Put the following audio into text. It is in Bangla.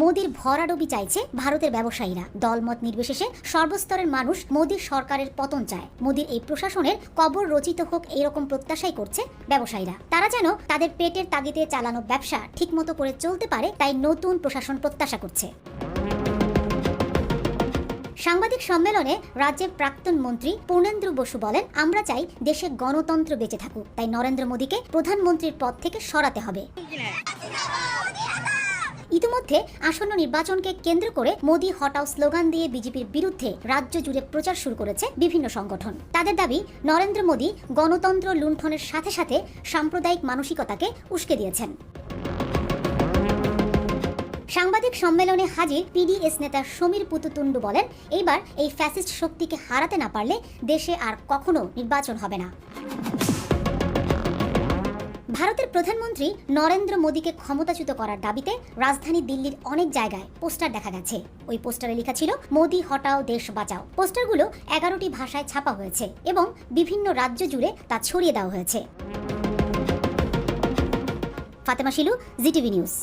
মোদির ভরাডুবি চাইছে ভারতের ব্যবসায়ীরা। দলমত নির্বিশেষে সর্বস্তরের মানুষ মোদির সরকারের পতন চায়। মোদির এই প্রশাসনের কবর রচিত হোক এরকম প্রত্যাশাই করছে ব্যবসায়ীরা। তারা যেন তাদের পেটের তাগিদে চালানো ব্যবসা ঠিকমতো করে চলতে পারে তাই নতুন প্রশাসন প্রত্যাশা করছে। সাংবাদিক সম্মেলনে রাজ্যের প্রাক্তন মন্ত্রী পূর্ণেন্দ্র বসু বলেন, আমরা চাই দেশে গণতন্ত্র বেঁচে থাকুক, তাই নরেন্দ্র মোদীকে প্রধানমন্ত্রীর পদ থেকে সরাতে হবে। ইতিমধ্যে আসন্ন নির্বাচনকে কেন্দ্র করে মোদী হটাও স্লোগান দিয়ে বিজেপির বিরুদ্ধে রাজ্য জুড়ে প্রচার শুরু করেছে বিভিন্ন সংগঠন। তাদের দাবি, নরেন্দ্র মোদী গণতন্ত্র লুণ্ঠনের সাথে সাথে সাম্প্রদায়িক মানসিকতাকে উস্কে দিয়েছেন। সাংবাদিক সম্মেলনে হাজির পিডিএস নেতা সমীর পুতুতুন্ডু বলেন, এইবার এই ফ্যাসিস্ট শক্তিকে হারাতে না পারলে দেশে আর কখনো নির্বাচন হবে না। ভারতের প্রধানমন্ত্রী নরেন্দ্র মোদীকে ক্ষমতাচ্যুত করার দাবিতে রাজধানী দিল্লির অনেক জায়গায় পোস্টার দেখা গেছে। ওই পোস্টারে লেখা ছিল, মোদি হটাও, দেশ বাঁচাও। পোস্টারগুলো এগারোটি ভাষায় ছাপা হয়েছে এবং বিভিন্ন রাজ্য জুড়ে তা ছড়িয়ে দেওয়া হয়েছে। Fatema Shilu, GTV news.